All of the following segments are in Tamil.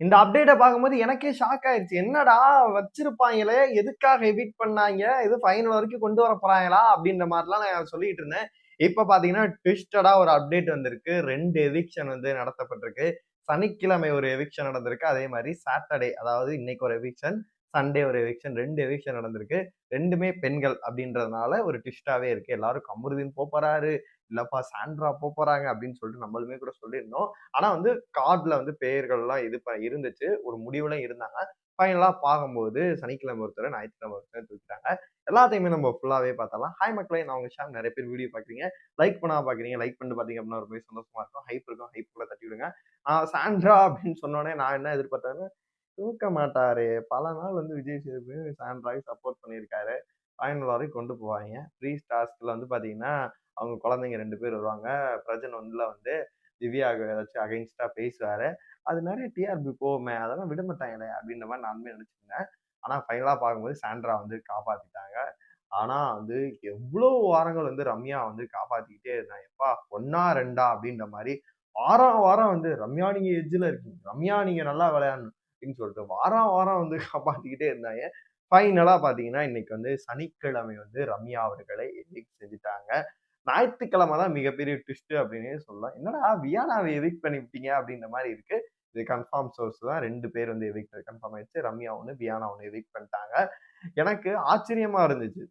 இந்த அப்டேட்டை பார்க்கும்போது எனக்கே ஷாக் ஆயிடுச்சு என்னடா வச்சிருப்பாங்களே! எதுக்காக எவிட் பண்ணாங்க இது ஃபைனல் வரைக்கும் கொண்டு வர போறாங்களா? அப்படின்ற மாதிரிலாம் நான் சொல்லிட்டு இருந்தேன். இப்போ பார்த்தீங்கன்னா, ட்விஸ்டடா ஒரு அப்டேட் வந்திருக்கு. ரெண்டு எவிக்ஷன் வந்து நடத்தப்பட்டிருக்கு. சனிக்கிழமை ஒரு எவிக்ஷன் நடந்திருக்கு. அதே மாதிரி சாட்டர்டே அதாவது இன்னைக்கு ஒரு எவிக்ஷன், சண்டே ஒரு எவிக்ஷன் ரெண்டு எவிக்ஷன் நடந்திருக்கு. ரெண்டுமே பெண்கள் அப்படின்றதுனால ஒரு ட்விஸ்ட்டாவே இருக்கு. எல்லாரும் கமருதீன் போறாரு இல்லப்பா சாண்ட்ரா போறாங்க அப்படின்னு சொல்லிட்டு நம்மளுமே கூட சொல்லியிருந்தோம். ஆனா வந்து கார்டில் வந்து பெயர்கள்லாம் இது ப இருந்துச்சு. ஒரு முடிவுலாம் இருந்தாங்க. ஃபைனலா பார்க்கும்போது சனிக்கிழமை ஒருத்தர் ஞாயிற்றுக்கிழமை ஒருத்தர் தூக்கிட்டாங்க. எல்லாத்தையுமே நம்ம ஃபுல்லாவே பார்த்தலாம் ஹாய் மக்களே! நான் உங்க ஷாம். நிறைய பேர் வீடியோ பார்க்குறீங்க. லைக் பண்ணா பார்க்குறீங்க. லைக் பண்ணிட்டு பார்த்தீங்க அப்படின்னா ரொம்பவே சந்தோஷமா இருக்கும். ஹைப் இருக்கும். ஹைப் கூட தட்டி விடுங்க. சாண்ட்ரா அப்படின்னு சொன்னோனே நான் என்ன எதிர்பார்த்தேன்னு தூக்க மாட்டாரு பல நாள் வந்து விஜய் சேதுபதி சாண்ட்ராய் சப்போர்ட் பண்ணியிருக்காரு. ஃபைனல் வரைக்கும் கொண்டு போவாய்ங்க. ஃப்ரீ டாஸ்க்ல வந்து பார்த்தீங்கன்னா, அவங்க குழந்தைங்க ரெண்டு பேர் வருவாங்க. பிரஜன் வந்துல வந்து திவ்யாவுக்கு ஏதாச்சும் அகைன்ஸ்டாக பேசுவார் அது நிறைய டிஆர்பி போகுமே! அதெல்லாம் விடமாட்டாங்களே! அப்படின்ற மாதிரி நானுமே நினச்சிருந்தேன் ஆனால் ஃபைனலாக பார்க்கும்போது சாண்ட்ரா வந்து காப்பாற்றிட்டாங்க ஆனால் வந்து எவ்வளோ வாரங்கள் வந்து ரம்யா வந்து காப்பாற்றிக்கிட்டே இருந்தாங்க. எப்பா 1ஆ 2ஆ அப்படின்ற மாதிரி வாரம் வாரம் வந்து ரம்யா நீங்கள் எஜ்ஜில் இருக்கீங்க. ரம்யா நீங்கள் நல்லா விளையாடணும் அப்படின்னு சொல்லிட்டு வாரம் வாரம் வந்து காப்பாத்திக்கிட்டே இருந்தாங்க. ஃபைனலாக பார்த்தீங்கன்னா, இன்னைக்கு வந்து சனிக்கிழமை வந்து ரம்யா அவர்களை எவிக் செஞ்சுட்டாங்க. ஞாயிற்றுக்கிழமை தான் மிகப்பெரிய ட்விஸ்ட்டு அப்படின்னு சொல்லலாம். என்னடா வியானாவை எவிக் பண்ணிவிட்டீங்க அப்படின்ற மாதிரி இருக்கு. இது கன்ஃபார்ம் சோர்ஸ் தான் ரெண்டு பேர் வந்து எவிக் கன்ஃபார்ம் ஆயிடுச்சு. ரம்யா ஒன்று வியானா ஒன்று எவிக் பண்ணிட்டாங்க. எனக்கு ஆச்சரியமா இருந்துச்சு.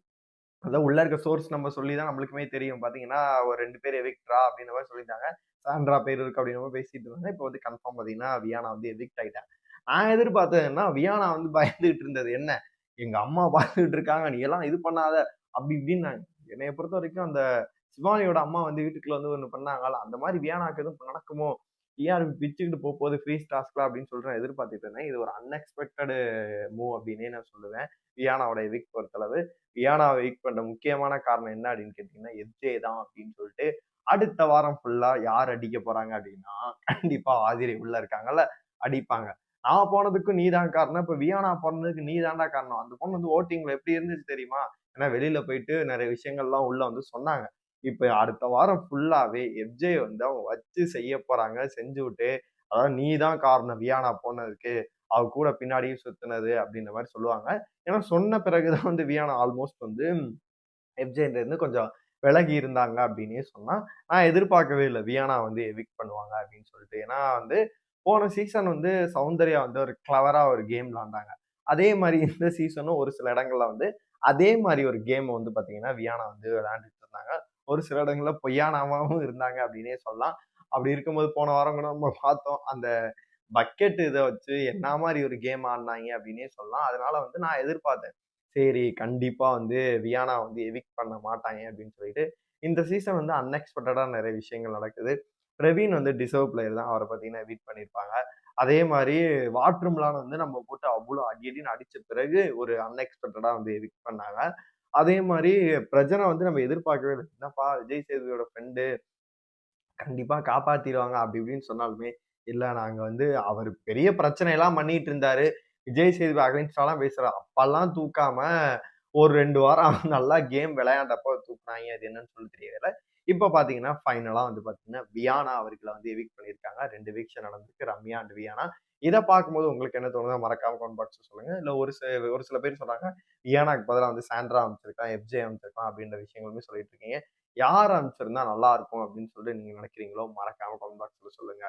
அதான் உள்ள இருக்க சோர்ஸ் நம்ம சொல்லி தான் நம்மளுக்குமே தெரியும். பார்த்தீங்கன்னா, ஒரு ரெண்டு பேர் எவிக்ட்ரா அப்படின்ற மாதிரி சொல்லியிருந்தாங்க. சாண்ட்ரா பேர் இருக்கு அப்படின்ற மாதிரி பேசிட்டு இருந்தாங்க. இப்போ வந்து கன்ஃபார்ம் பார்த்தீங்கன்னா, வியானா வந்து எவிக்ட் ஆகிட்டாங்க நான் எதிர்பார்த்ததுன்னா வியானா வந்து பயந்துகிட்டு இருந்தது என்ன? எங்க அம்மா பார்த்துக்கிட்டு இருக்காங்க. நீ எல்லாம் இது பண்ணாத அப்படி இப்படின்னாங்க. என்னைய பொறுத்தவரைக்கும் அந்த சிவானியோட அம்மா வந்து வீட்டுக்குள்ள வந்து ஒன்று பண்ணாங்களா அந்த மாதிரி வியானாக்கு எதுவும் நடக்குமோ? டிஆர்பி பிச்சுக்கிட்டு போக போகுது ஃப்ரீ டாஸ்க்ல அப்படின்னு சொல்லிட்டு எதிர்பார்த்துட்டு இருந்தேன். இது ஒரு அன்எக்ஸ்பெக்டடு மூவ் அப்படின்னே நான் சொல்லுவேன். வியானாவோட வீக் பொறுத்தளவு. வியானாவை வீக் பண்ற முக்கியமான காரணம் என்ன அப்படின்னு கேட்டீங்கன்னா, எஃப்ஜே தான் அப்படின்னு சொல்லிட்டு அடுத்த வாரம் ஃபுல்லா யார் அடிக்க போறாங்க அப்படின்னா, கண்டிப்பா ஆதிரை உள்ள இருக்காங்கல்ல, அடிப்பாங்க. நான் போனதுக்கும் நீ தான் காரணம். இப்ப வியானா போனதுக்கு நீ தான்டா காரணம். அந்த பொண்ணு வந்து ஓட்டிங்ல எப்படி இருந்துச்சு தெரியுமா? ஏன்னா வெளியில போயிட்டு நிறைய விஷயங்கள்லாம் உள்ள வந்து சொன்னாங்க. இப்ப அடுத்த வாரம் ஃபுல்லாவே எஃப்ஜே வந்து அவங்க வச்சு செய்ய போறாங்க. செஞ்சுவிட்டு, அதாவது நீ தான் காரணம் வியானா போனதுக்கு. அவ கூட பின்னாடியும் சுத்தினது அப்படின்ற மாதிரி சொல்லுவாங்க. ஏன்னா சொன்ன பிறகு தான் வந்து வியானா ஆல்மோஸ்ட் வந்து எஃப்ஜேன்றது கொஞ்சம் விலகி இருந்தாங்க அப்படின்னே சொன்னா நான் எதிர்பார்க்கவே இல்லை வியானா வந்து எவிக் பண்ணுவாங்க அப்படின்னு சொல்லிட்டு. ஏன்னா வந்து போன சீசன் வந்து சௌந்தர்யா வந்து ஒரு கிளவரா ஒரு கேம் விளாண்டாங்க அதே மாதிரி இந்த சீசனும் ஒரு சில இடங்கள்ல வந்து அதே மாதிரி ஒரு கேம் வந்து பார்த்தீங்கன்னா, வியானா வந்து விளையாண்டுட்டு இருந்தாங்க. ஒரு சில இடங்கள்ல பொய்யானாமாவும் இருந்தாங்க அப்படின்னே சொல்லலாம். அப்படி இருக்கும்போது போன வாரம் கூட நம்ம பார்த்தோம். அந்த பக்கெட் இதை வச்சு என்ன மாதிரி ஒரு கேம் ஆடினாங்க அப்படின்னே சொல்லலாம். அதனால வந்து நான் எதிர்பார்த்தேன். சரி கண்டிப்பா வந்து வியானா வந்து எவிக் பண்ண மாட்டாங்க அப்படின்னு சொல்லிட்டு. இந்த சீசன் வந்து அன்எக்ஸ்பெக்டடா நிறைய விஷயங்கள் நடக்குது. பிரவீன் வந்து டிசர்வ் பிளேயர் தான். அவரை பார்த்தீங்கன்னா வீட் பண்ணியிருப்பாங்க. அதே மாதிரி வாட்ரூம்லான் வந்து நம்ம போட்டு அவ்வளோ அடி அடின்னு அடித்த பிறகு ஒரு அன்எக்ஸ்பெக்டடாக வந்து எவிக் பண்ணாங்க. அதே மாதிரி பிரஜனை வந்து நம்ம எதிர்பார்க்கவே இல்லை என்னப்பா விஜய் சேதுவோட ஃப்ரெண்டு கண்டிப்பாக காப்பாற்றிடுவாங்க அப்படி இப்படின்னு சொன்னாலுமே, இல்லை நாங்கள் வந்து அவர் பெரிய பிரச்சனையெல்லாம் பண்ணிட்டு இருந்தாரு. விஜய் சேதுபதி அகைன்ஸ்டாலாம் பேசுகிறார் அப்பெல்லாம் தூக்காமல் ஒரு ரெண்டு வாரம் நல்லா கேம் விளையாண்டப்போ தூக்குனாங்க அது என்னன்னு சொல்லி தெரியல. இப்போ பார்த்தீங்கன்னா, ஃபைனலாக வந்து பார்த்தீங்கன்னா, வியானா அவர்களை வந்து எவிக் பண்ணியிருக்காங்க. ரெண்டு வீக்ஷன் நடந்திருக்கு. ரம்யா அண்ட் வியானா. இதை பார்க்கும்போது உங்களுக்கு என்ன தோணுதோ மறக்காம கமெண்ட் பாக்ஸ் சொல்லுங்க. இல்லை ஒரு சில ஒரு சில பேர் சொல்றாங்க, வியானாக்கு பதிலாக வந்து சாண்ட்ரா அமைச்சிருக்கான் எஃப்ஜே அமைச்சிருக்கான் அப்படின்ற விஷயங்களுமே சொல்லிட்டு இருக்கீங்க. யார் அனுப்பிச்சிருந்தா நல்லா இருக்கும் அப்படின்னு சொல்லிட்டு நீங்க நினைக்கிறீங்களோ மறக்காம கமெண்ட் பாக்ஸ்ல சொல்லுங்க.